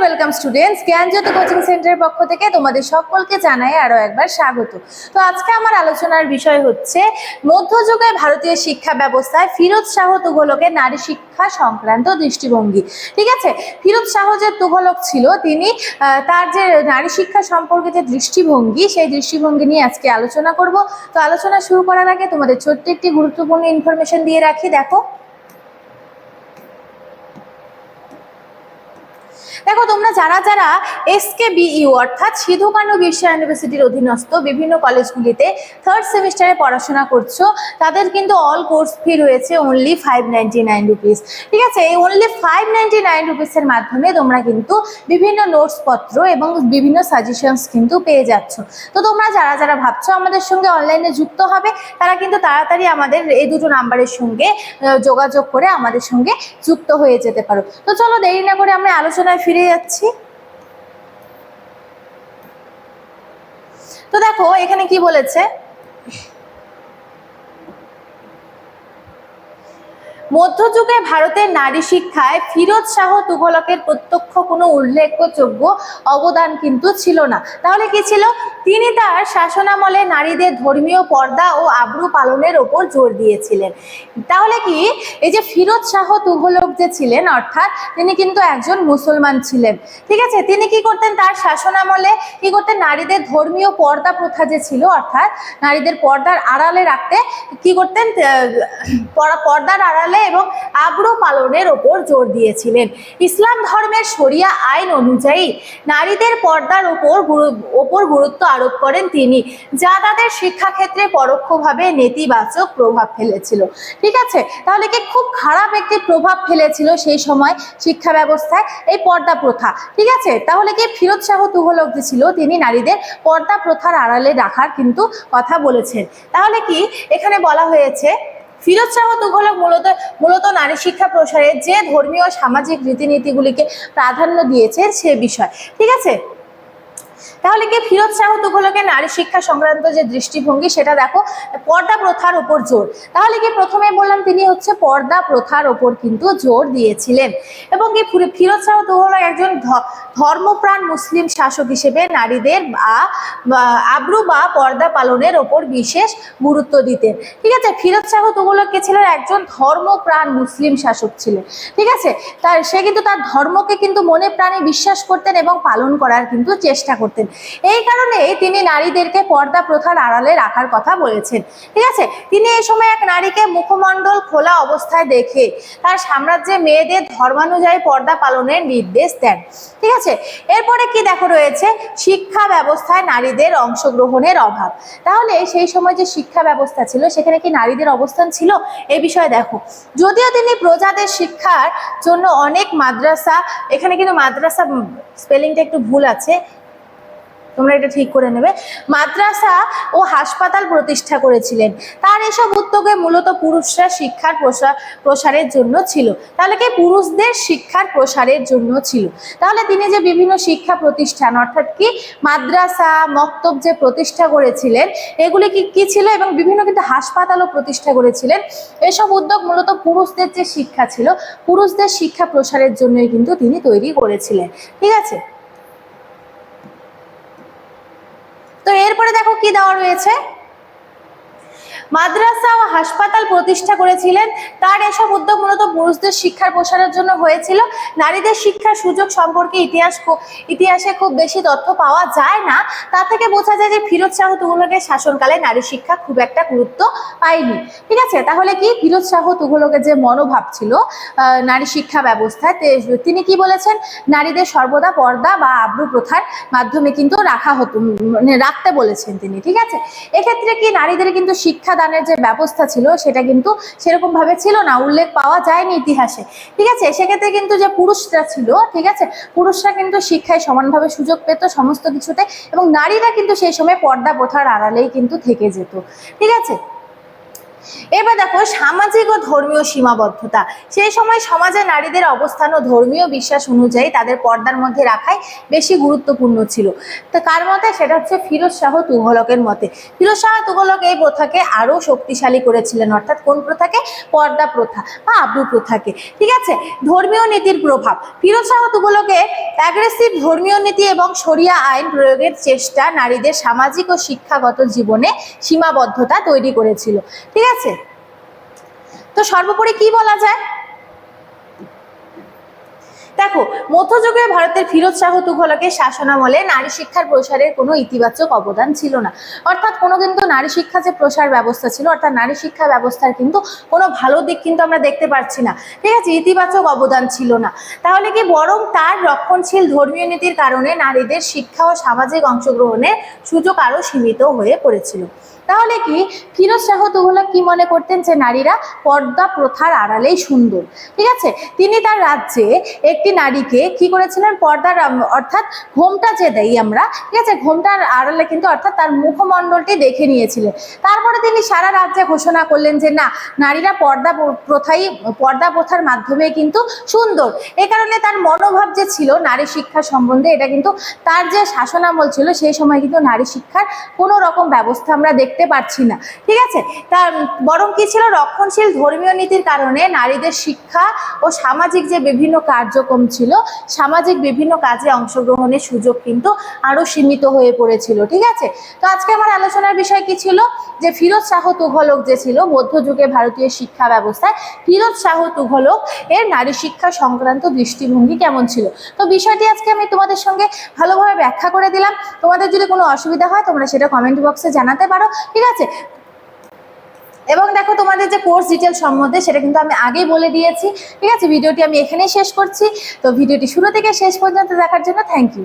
Welcome students জ্ঞানজ্যোতি coaching সেন্টারের পক্ষ থেকে তোমাদের সকলকে জানাই আরও একবার স্বাগত। তো আজকে আমার আলোচনার বিষয় হচ্ছে, মধ্যযুগে ভারতীয় শিক্ষা ব্যবস্থায় ফিরোজ শাহ তুঘলকের নারী শিক্ষা সংক্রান্ত দৃষ্টিভঙ্গি। ঠিক আছে? ফিরোজ শাহ যে তুঘলক ছিল, তিনি তার যে নারী শিক্ষা সম্পর্কে যে দৃষ্টিভঙ্গি, সেই দৃষ্টিভঙ্গি নিয়ে আজকে আলোচনা করব। তো আলোচনা শুরু করার আগে তোমাদের ছোট্ট একটি গুরুত্বপূর্ণ ইনফরমেশন দিয়ে রাখি, দেখো। দেখো, তোমরা যারা যারা এসকে বিইউ অর্থাৎ সিধু কানু বিশ্ব ইউনিভার্সিটির অধীনস্থ বিভিন্ন কলেজগুলিতে থার্ড সেমিস্টারে পড়াশোনা করছ, তাদের কিন্তু অল কোর্স ফি রয়েছে only five ninety nine rupees ঠিক আছে? এই অনলি ফাইভ নাইনটি নাইন রুপিসের মাধ্যমে তোমরা কিন্তু বিভিন্ন নোটস পত্র এবং বিভিন্ন সাজেশনস কিন্তু পেয়ে যাচ্ছ। তো তোমরা যারা যারা ভাবছ আমাদের সঙ্গে অনলাইনে যুক্ত হবে, তারা কিন্তু তাড়াতাড়ি আমাদের এই দুটো নাম্বারের সঙ্গে যোগাযোগ করে আমাদের সঙ্গে যুক্ত হয়ে যেতে পারো। তো চলো দেরি না করে আমরা আলোচনায় ফিরে যাচ্ছি। তো দেখো এখানে কি বলেছে? মধ্যযুগে ভারতের নারী শিক্ষায় ফিরোজ শাহ তুঘলকের প্রত্যক্ষ কোনো উল্লেখযোগ্য অবদান কিন্তু ছিল না। তাহলে কি ছিল? তিনি তার শাসনামলে নারীদের ধর্মীয় পর্দা ও আব্রু পালনের ওপর জোর দিয়েছিলেন। তাহলে কি? এই যে ফিরোজ শাহ তুঘলক যে ছিলেন, অর্থাৎ তিনি কিন্তু একজন মুসলমান ছিলেন। ঠিক আছে? তিনি কি করতেন? তার শাসনামলে কি করতেন? নারীদের ধর্মীয় পর্দা প্রথা যে ছিল, অর্থাৎ নারীদের পর্দার আড়ালে রাখতে কি করতেন? পর্দার আড়ালে এবং আগ্রহ পালনের ওপর জোর দিয়েছিলেন। ইসলাম ধর্মের শরিয়া আইন অনুযায়ী নারীদের পর্দার ওপর ওপর গুরুত্ব আরোপ করেন তিনি, যা তাদের শিক্ষাক্ষেত্রে পরোক্ষভাবে নেতিবাচক প্রভাব ফেলেছিল। ঠিক আছে? তাহলে কি খুব খারাপ একটি প্রভাব ফেলেছিল সেই সময় শিক্ষা ব্যবস্থায় এই পর্দা প্রথা? ঠিক আছে? তাহলে কি ফিরোজ শাহ তুঘলক যে ছিল, তিনি নারীদের পর্দা প্রথার আড়ালে রাখার কিন্তু কথা বলেছেন। তাহলে কি এখানে বলা হয়েছে ফিরোজ শাহ তুঘলক মূলত মূলত নারী শিক্ষা প্রসারে যে ধর্মীয় সামাজিক রীতিনীতিগুলিকে প্রাধান্য দিয়েছে সে বিষয়। ঠিক আছে? তাহলে কি ফিরোজ শাহ তুঘলকের নারী শিক্ষা সংক্রান্ত যে দৃষ্টিভঙ্গি, সেটা দেখো, পর্দা প্রথার ওপর জোর। তাহলে কি প্রথমে বললাম তিনি হচ্ছে পর্দা প্রথার ওপর কিন্তু জোর দিয়েছিলেন। এবং কি ফিরোজ শাহ তুঘলক একজন ধর্মপ্রাণ মুসলিম শাসক হিসেবে নারীদের বা আব্রু বা পর্দা পালনের ওপর বিশেষ গুরুত্ব দিতেন। ঠিক আছে? ফিরোজ শাহ তুঘলক ছিলেন? একজন ধর্মপ্রাণ মুসলিম শাসক ছিলেন। ঠিক আছে? তার, সে কিন্তু তার ধর্মকে কিন্তু মনে প্রাণে বিশ্বাস করতেন এবং পালন করার কিন্তু চেষ্টা করতেন। এই কারণে তিনি নারীদেরকে পর্দা প্রথার আড়ালে রাখার কথা বলেছেন। ঠিক আছে? তিনি এই সময় এক নারীকে মুখমণ্ডল খোলা অবস্থায় দেখে তার সাম্রাজ্যে মেয়েদের ধর্মানুযায়ী পর্দা পালনের নির্দেশ দেন। ঠিক আছে? এরপরে কি দেখো রয়েছে? শিক্ষা ব্যবস্থায় নারীদের অংশগ্রহণের অভাব। তাহলে সেই সময় যে শিক্ষা ব্যবস্থা ছিল, সেখানে কি নারীদের অবস্থান ছিল? এ বিষয়ে দেখো। যদিও তিনি প্রজাদের শিক্ষার জন্য অনেক মাদ্রাসা, এখানে কিন্তু মাদ্রাসা স্পেলিংটা একটু ভুল আছে তোমরা এটা ঠিক করে নেবে। মাদ্রাসা ও হাসপাতাল প্রতিষ্ঠা করেছিলেন। তার এসব উদ্যোগে মূলত পুরুষরা শিক্ষার প্রসার প্রসারের জন্য ছিল। তাহলে কি পুরুষদের শিক্ষার প্রসারের জন্য ছিল? তাহলে তিনি যে বিভিন্ন শিক্ষা প্রতিষ্ঠান, অর্থাৎ কি মাদ্রাসা, মক্তব যে প্রতিষ্ঠা করেছিলেন, এগুলি কি কি ছিল এবং বিভিন্ন কিন্তু হাসপাতালও প্রতিষ্ঠা করেছিলেন? এসব উদ্যোগ মূলত পুরুষদের যে শিক্ষা ছিল, পুরুষদের শিক্ষা প্রসারের জন্যই কিন্তু তিনি তৈরি করেছিলেন। ঠিক আছে তো এরপরে দেখো কি দেওয়া রয়েছে। মাদ্রাসা ও হাসপাতাল প্রতিষ্ঠা করেছিলেন। তার এসব উদ্যোগ মূলত পুরুষদের শিক্ষার প্রসারের জন্য হয়েছিল। নারীদের শিক্ষার সুযোগ সম্পর্কে ইতিহাস ইতিহাসে খুব বেশি তথ্য পাওয়া যায় না। তা থেকে বোঝা যায় যে ফিরোজ শাহ তুঘলকের শাসনকালে নারী শিক্ষা খুব একটা গুরুত্ব পায়নি। ঠিক আছে? তাহলে কি ফিরোজ শাহ তুঘলকের যে মনোভাব ছিল নারী শিক্ষা ব্যবস্থায় তিনি কি বলেছেন? নারীদের সর্বদা পর্দা বা আব্রু প্রথার মাধ্যমে কিন্তু রাখা হতো মানে রাখতে বলেছেন তিনি। ঠিক আছে? এক্ষেত্রে কি নারীদের কিন্তু শিক্ষাদানের যে ব্যবস্থা ছিল, সেটা কিন্তু সেরকম ভাবে ছিল না। উল্লেখ পাওয়া যায়নি ইতিহাসে। ঠিক আছে? সেক্ষেত্রে কিন্তু যে পুরুষরা ছিল, ঠিক আছে? পুরুষরা কিন্তু শিক্ষায় সমানভাবে সুযোগ পেত সমস্ত কিছুতে এবং নারীরা কিন্তু সেই সময় পর্দা প্রথার আড়ালেই কিন্তু থেকে যেত। ঠিক আছে? এবার দেখো সামাজিক ও ধর্মীয় সীমাবদ্ধতা। সেই সময় সমাজে নারীদের অবস্থান ও ধর্মীয় বিশ্বাস অনুযায়ী তাদের পর্দার মধ্যে রাখাই বেশি গুরুত্বপূর্ণ ছিল। তো কার মতে? সেটা হচ্ছে ফিরোজ শাহ তুঘলকের মতে। ফিরোজ শাহ তুঘলক এই প্রথাকে আরও শক্তিশালী করেছিলেন, অর্থাৎ কোন প্রথাকে? পর্দা প্রথা বা আব্রু প্রথাকে। ঠিক আছে? ধর্মীয় নীতির প্রভাব। ফিরোজ শাহ তুঘলকের অ্যাগ্রেসিভ ধর্মীয় নীতি এবং শরিয়া আইন প্রয়োগের চেষ্টা নারীদের সামাজিক ও শিক্ষাগত জীবনে সীমাবদ্ধতা তৈরি করেছিল। ঠিক আছে তো সর্বোপরি কি বলা যায়? দেখো, মধ্যযুগে ভারতের ফিরোজ শাহ তুঘলকের শাসনামলে নারী শিক্ষার প্রসারের কোনো ইতিবাচক অবদান ছিল না। অর্থাৎ কোনো কিন্তু নারী শিক্ষা যে প্রসার ব্যবস্থা ছিল, অর্থাৎ নারী শিক্ষা ব্যবস্থার কিন্তু কোনো ভালো দিক কিন্তু আমরা দেখতে পাচ্ছি না। ঠিক আছে, ইতিবাচক অবদান ছিল না। তাহলে কি বরং তার রক্ষণশীল ধর্মীয় নীতির কারণে নারীদের শিক্ষা ও সামাজিক অংশগ্রহণের সুযোগ আরও সীমিত হয়ে পড়েছিল। তাহলে কি? ফিরোজ শাহ তুঘলক কি মনে করতেন যে নারীরা পর্দা প্রথার আড়ালেই সুন্দর? ঠিক আছে? তিনি তার রাজ্যে একটি নারীকে কি করেছিলেন? পর্দার অর্থাৎ ঘোমটা যে দেই আমরা, ঠিক আছে? ঘোমটার আড়ালে কিন্তু অর্থাৎ তার মুখমণ্ডলটি দেখে নিয়েছিলেন। তারপরে তিনি সারা রাজ্যে ঘোষণা করলেন যে না, নারীরা পর্দা প্রথাই, পর্দা প্রথার মাধ্যমে কিন্তু সুন্দর। এ কারণে তার মনোভাব যে ছিল নারী শিক্ষা সম্বন্ধে, এটা কিন্তু তার যে শাসনামল ছিল, সেই সময় কিন্তু নারী শিক্ষার কোনো রকম ব্যবস্থা আমরা দেখতে পাচ্ছি না। ঠিক আছে? তার বরং কি ছিল? রক্ষণশীল ধর্মীয় নীতির কারণে নারীদের শিক্ষা ও সামাজিক যে বিভিন্ন কার্যক্রম ছিল, সামাজিক বিভিন্ন কাজে অংশগ্রহণের সুযোগ কিন্তু আরও সীমিত হয়ে পড়েছিল। ঠিক আছে? তো আজকে আমার আলোচনার বিষয় কি ছিল? যে ফিরোজ শাহ তুঘলক যে ছিল, মধ্যযুগে ভারতীয় শিক্ষা ব্যবস্থায়, ফিরোজ শাহ তুঘলক এর নারী শিক্ষা সংক্রান্ত দৃষ্টিভঙ্গি কেমন ছিল? তো বিষয়টি আজকে আমি তোমাদের সঙ্গে ভালোভাবে ব্যাখ্যা করে দিলাম। তোমাদের যদি কোনো অসুবিধা হয়, তোমরা সেটা কমেন্ট বক্সে জানাতে পারো। ঠিক আছে? এবং দেখো তোমাদের যে কোর্স ডিটেল সম্বন্ধে, সেটা কিন্তু আমি আগেই বলে দিয়েছি। ঠিক আছে? ভিডিওটি আমি এখানেই শেষ করছি। তো ভিডিওটি শুরু থেকে শেষ পর্যন্ত দেখার জন্য থ্যাংক ইউ